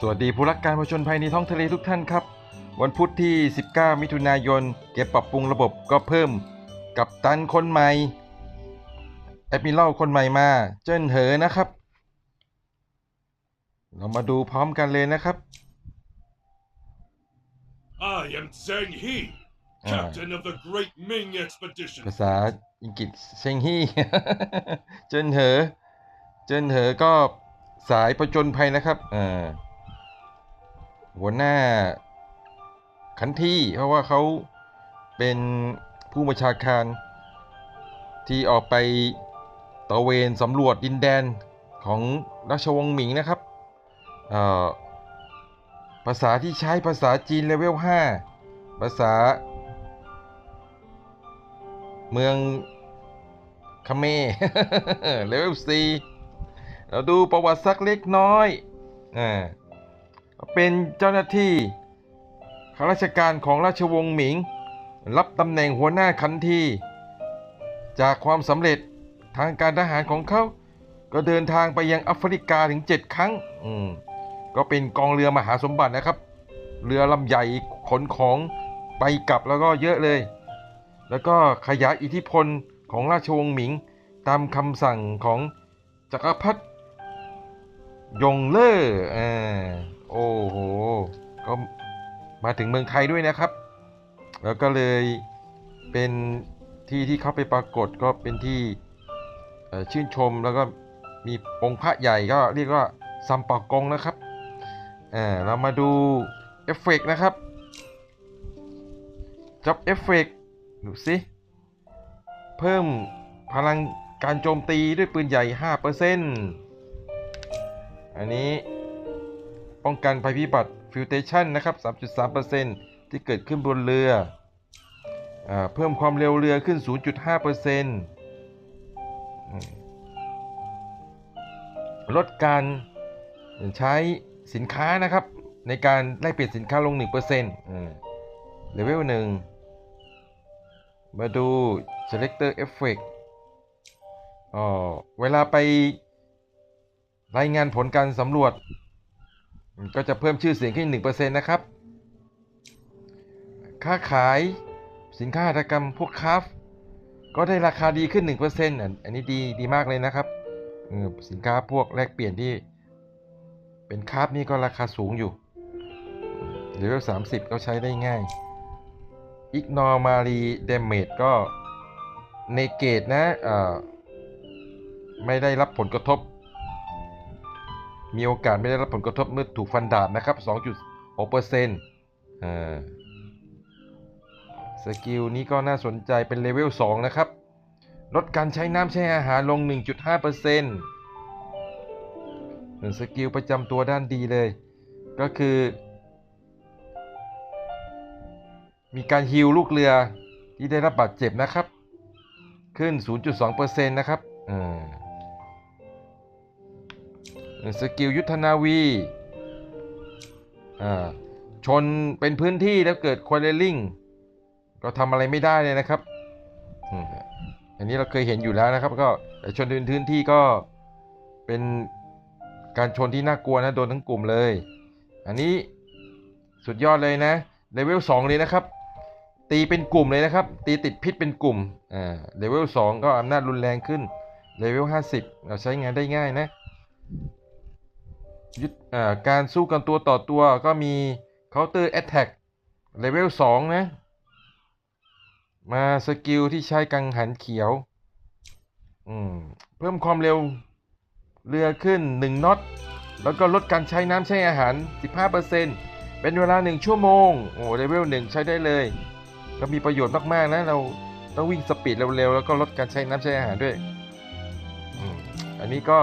สวัสดีผู้รักการผจญภัยในท้องทะเลทุกท่านครับ วันพุธที่ 19 มิถุนายน เก็บปรับปรุงระบบก็เพิ่ม กับตันคนใหม่ แอดมิเล่คนใหม่มา เจิ้นเหอนะครับ เรามาดูพร้อมกันเลยนะครับ I am Zhang He, Ah. captain of the Great Ming expedition. ภาษาอังกฤษเชงฮี่เจิ้นเหอ เจิ้นเหอก็สายผจญภัยนะครับ อ่า หัวหน้าขันที่เพราะว่าเขาเป็นผู้บัญชาการที่ออกไปตระเวนสำรวจดินแดนของราชวงศ์หมิงนะครับภาษาที่ใช้ภาษาจีนเลเวล 5 ภาษา เมืองคาเมเลเวล 4 เราดูประวัติสักเล็กน้อยอ่า เป็นเจ้าหน้าที่ข้าราชการของราชวงศ์หมิง รับตำแหน่งหัวหน้าคันที จากความสำเร็จทางการทหารของเขา ก็เดินทางไปยังแอฟริกาถึง 7 ครั้ง อืมก็เป็นกองเรือมหาสมบัตินะครับ เรือลำใหญ่ขนของไปกลับแล้วก็เยอะเลย แล้วก็ขยายอิทธิพลของราชวงศ์หมิง ตามคำสั่งของจักรพรรดิยงเล่ออ่า โอ้โห ก็มาถึงเมืองไทยด้วยนะครับ แล้วก็เลยเป็นที่ที่เขาไปปรากฏก็เป็นที่ชื่นชมแล้วก็มีองค์พระใหญ่ก็เรียกว่าซัมปากงนะครับ อ่า เรามาดูเอฟเฟกต์นะครับจับเอฟเฟกต์ดูสิ เพิ่มพลังการโจมตีด้วยปืนใหญ่ 5%อันนี้ ป้องกันภัยพิบัติฟิวเทชันนะครับ 3.3%ที่เกิดขึ้นบนเรืออเพิ่มความเร็วเรือขึ้น 0.5%ลดการใช้สินค้านะครับ ในการแลกเปลี่ยนสินค้าลง 1%เลเวล1มาดู selector effect อ๋อเวลาไปรายงานผลการสำรวจ ก็จะเพิ่มชื่อเสียงขึ้น1%นะครับค่าขายสินค้าหัตถกรรมพวกคราฟก็ได้ราคาดีขึ้น1%อันอันนี้ดีดีมากเลยนะครับ สินค้าพวกแลกเปลี่ยนที่ เป็นคราฟนี่ก็ราคาสูงอยู่เลเวล30 ก็ใช้ได้ง่าย ignore mari damage ก็ negate นะเอ่อไม่ได้รับผลกระทบ มีโอกาสไม่ได้รับผลกระทบเมื่อถูกฟันดาบนะครับ 2.6%อ่าสกิลนี้ก็น่าสนใจเป็นเลเวล 2 นะครับ ลดการใช้น้ำใช้อาหารลง 1.5%เป็นสกิลประจำตัวด้านดีเลย ก็คือ มีการฮิลลูกเรือที่ได้รับบาดเจ็บนะครับ ขึ้น 0.2%นะครับอ่า สกิลยุทธนาวีชนเป็นพื้นที่แล้วเกิดควอเลลิงก็ทำอะไรไม่ได้เลยนะครับ อันนี้เราเคยเห็นอยู่แล้วนะครับ ก็ชนเป็นพื้นที่ก็เป็นการชนที่น่ากลัวนะโดนทั้งกลุ่มเลย อันนี้สุดยอดเลยนะเลเวล2เลยนะครับ ตีเป็นกลุ่มเลยนะครับ ตีติดพิษเป็นกลุ่มอ่าเลเวล2ก็อำนาจรุนแรงขึ้นเลเวล50 เราใช้งานได้ง่ายนะ การสู้กันตัวต่อตัวก็มี counter attack เลเวล2นะ มาสกิลที่ใช้กังหันเขียวเพิ่มความเร็วเรือขึ้น 1น็อต แล้วก็ลดการใช้น้ำใช้อาหาร 15%เป็นเวลา 1 ชั่วโมง โอ้เลเวล1ใช้ได้เลย ก็มีประโยชน์มาก ๆ นะ เราต้องวิ่งสปีดเร็ว ๆ แล้วก็ลดการใช้น้ำใช้อาหารด้วย อันนี้ก็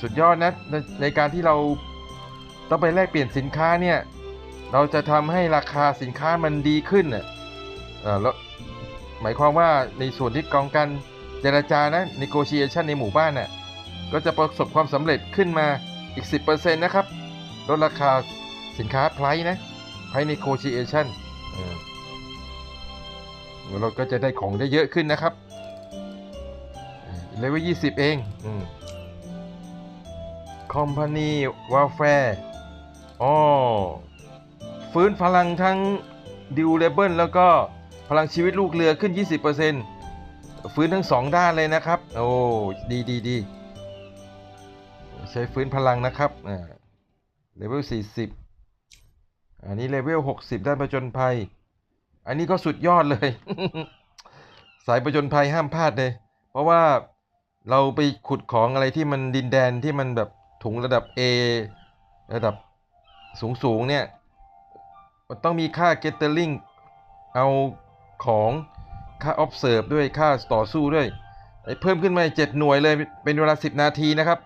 สุดยอดนะในในการที่เราต้องไปแลกเปลี่ยนสินค้าเนี่ย เราจะทำให้ราคาสินค้ามันดีขึ้นน่ะเออแล้วหมายความว่าในส่วนที่กองการเจรจานะ negotiation ในหมู่บ้านน่ะก็จะประสบความสำเร็จขึ้นมาอีก 10%นะครับ ลดราคาสินค้า price นะ price negotiation เออเราก็จะได้ของได้เยอะขึ้นนะครับเลเวลยี่สิบเอง อืม ข Company Warfare อ๋อฟื้นพลังทั้ง Durable แล้วก็พลังชีวิตลูกเรือขึ้น 20%ฟื้นทั้งสองด้านเลยนะครับ โอ้ดีดีดีใช้ฟื้นพลังนะครับเลเวล 40 อันนี้เลเวล 60 ด้านประจนภัย อันนี้ก็สุดยอดเลย สายประจนภัยห้ามพลาดเลย เพราะว่าเราไปขุดของอะไรที่มันดินแดนที่มันแบบ ถุงระดับ A ระดับสูงสูงๆเนี่ย มันต้องมีค่า gathering เอาของค่า observe ด้วยค่าต่อสู้ด้วยไอ้เพิ่มขึ้นมาเจ็ดหน่วยเลยเป็นเวลา 10 นาทีนะครับ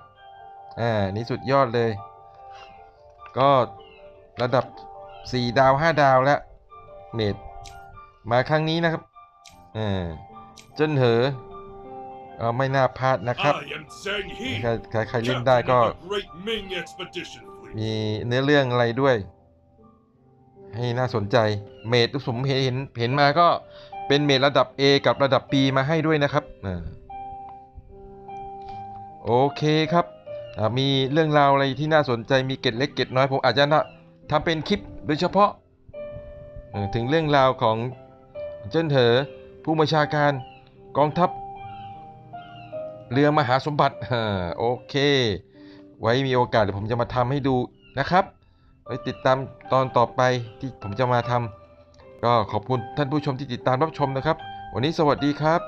อ่า นี่สุดยอดเลย ก็ระดับ 4 ดาว 5 ดาวแล้วเมดมาครั้งนี้นะครับ อ่า เจิ้นเหอ ไม่น่าพลาดนะครับ I am Zhang He, ใครใครใครเล่นได้ captain ก็ of the Great Ming Expedition Fleet. มีเนื้อเรื่องอะไรด้วย ให้น่าสนใจ เมดที่ผมเห็นเห็นเห็นมาก็เป็นเมดระดับ A กับระดับ B มาให้ด้วยนะครับอ่าโอเคครับอ่ามีเรื่องราวอะไรที่น่าสนใจมีเกร็ดเล็กเกร็ดน้อยผมอาจจะนะทำเป็นคลิปโดยเฉพาะเอ่อถึงเรื่องราวของเจิ้นเหอผู้บัญชาการกองทัพ เรือมหาสมบัติโอเค ไว้มีโอกาสเดี๋ยวผมจะมาทำให้ดูนะครับ ไว้ติดตามตอนต่อไปที่ผมจะมาทำก็ขอบคุณท่านผู้ชมที่ติดตามรับชมนะครับ วันนี้สวัสดีครับ